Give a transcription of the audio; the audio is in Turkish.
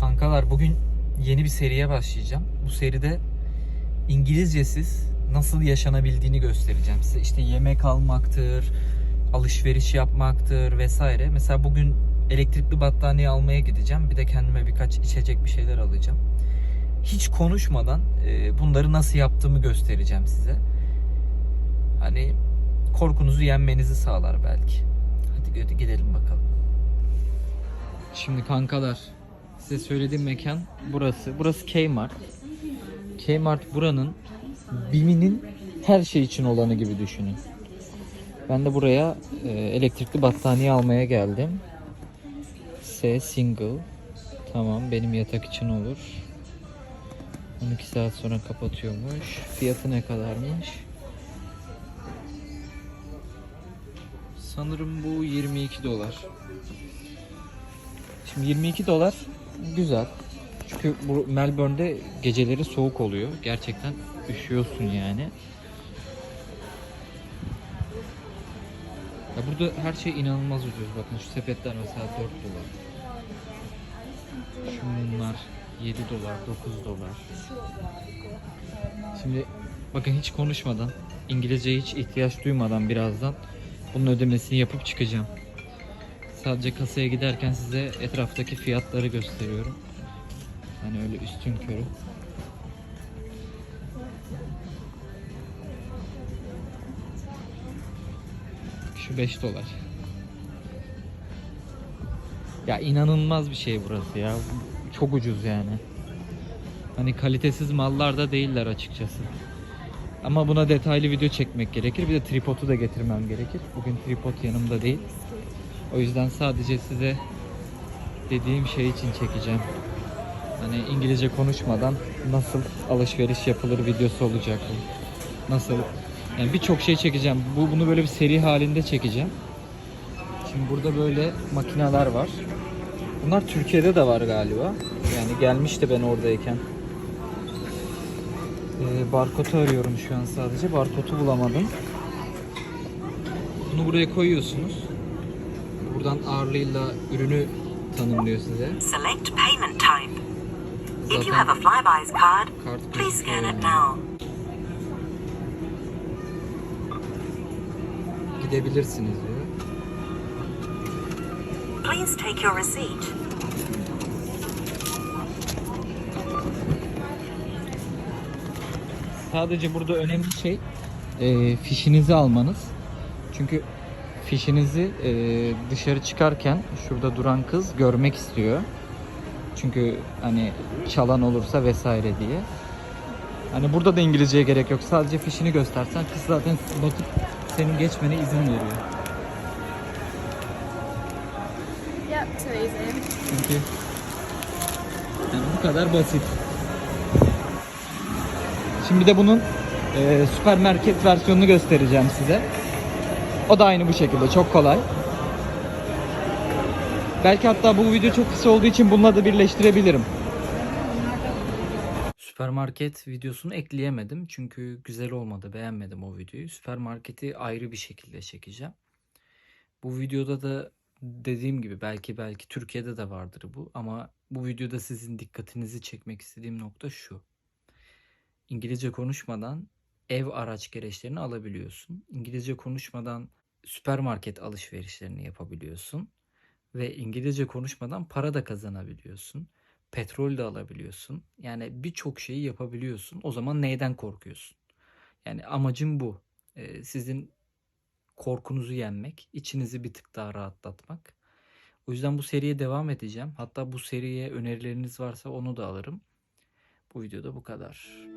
Kankalar bugün yeni bir seriye başlayacağım. Bu seride İngilizcesiz nasıl yaşanabildiğini göstereceğim size. İşte yemek almaktır, alışveriş yapmaktır vesaire. Mesela bugün elektrikli battaniye almaya gideceğim. Bir de kendime birkaç içecek bir şeyler alacağım. Hiç konuşmadan e, bunları nasıl yaptığımı göstereceğim size. Hani korkunuzu yenmenizi sağlar belki. Hadi gidelim bakalım. Şimdi kankalar size söylediğim mekan burası. Burası Kmart. Kmart buranın BİM'inin her şey için olanı gibi düşünün. Ben de buraya e, elektrikli battaniye almaya geldim. S single. Tamam benim yatak için olur. 12 saat sonra kapatıyormuş. Fiyatı ne kadarmış? Sanırım bu 22 dolar. Şimdi 22 dolar güzel. Çünkü bu Melbourne'de geceleri soğuk oluyor. Gerçekten üşüyorsun yani. Ya burada her şey inanılmaz ucuz. Bakın şu sepetler mesela 4 dolar. Şunlar 7 dolar, 9 dolar. Şimdi bakın hiç konuşmadan, İngilizceye hiç ihtiyaç duymadan birazdan bunun ödemesini yapıp çıkacağım. Sadece kasaya giderken size etraftaki fiyatları gösteriyorum. Hani öyle üstün körü. Şu 5 dolar. Ya inanılmaz bir şey burası ya. Çok ucuz yani. Hani kalitesiz mallar da değiller açıkçası. Ama buna detaylı video çekmek gerekir. Bir de tripodu da getirmem gerekir. Bugün tripod yanımda değil. O yüzden sadece size dediğim şey için çekeceğim. Hani İngilizce konuşmadan nasıl alışveriş yapılır videosu olacak bu. Nasıl? Yani birçok şey çekeceğim. Bu bunu böyle bir seri halinde çekeceğim. Şimdi burada böyle makineler var. Bunlar Türkiye'de de var galiba. Yani gelmişti ben oradayken. Ee, barkodu arıyorum şu an sadece. Barkodu bulamadım. Bunu buraya koyuyorsunuz. Buradan ağırlığıyla ürünü tanımlıyor size. Select payment type. If you have a Flybuys card, please scan it now. Gidebilirsiniz diyor. Please take your receipt. Sadece burada önemli şey e, fişinizi almanız. Çünkü fişinizi e, dışarı çıkarken şurada duran kız görmek istiyor. Çünkü hani çalan olursa vesaire diye. Hani burada da İngilizceye gerek yok. Sadece fişini göstersen kız zaten bakıp senin geçmene izin veriyor. Yep, too easy. Çünkü yani bu kadar basit. Şimdi de bunun e, süpermarket versiyonunu göstereceğim size. O da aynı bu şekilde çok kolay. Belki hatta bu video çok kısa olduğu için bununla da birleştirebilirim. Süpermarket videosunu ekleyemedim çünkü güzel olmadı beğenmedim o videoyu. Süpermarketi ayrı bir şekilde çekeceğim. Bu videoda da dediğim gibi belki belki Türkiye'de de vardır bu ama bu videoda sizin dikkatinizi çekmek istediğim nokta şu. İngilizce konuşmadan ev araç gereçlerini alabiliyorsun. İngilizce konuşmadan süpermarket alışverişlerini yapabiliyorsun ve İngilizce konuşmadan para da kazanabiliyorsun. Petrol de alabiliyorsun. Yani birçok şeyi yapabiliyorsun. O zaman neyden korkuyorsun? Yani amacım bu. Ee, sizin korkunuzu yenmek, içinizi bir tık daha rahatlatmak. O yüzden bu seriye devam edeceğim. Hatta bu seriye önerileriniz varsa onu da alırım. Bu videoda bu kadar.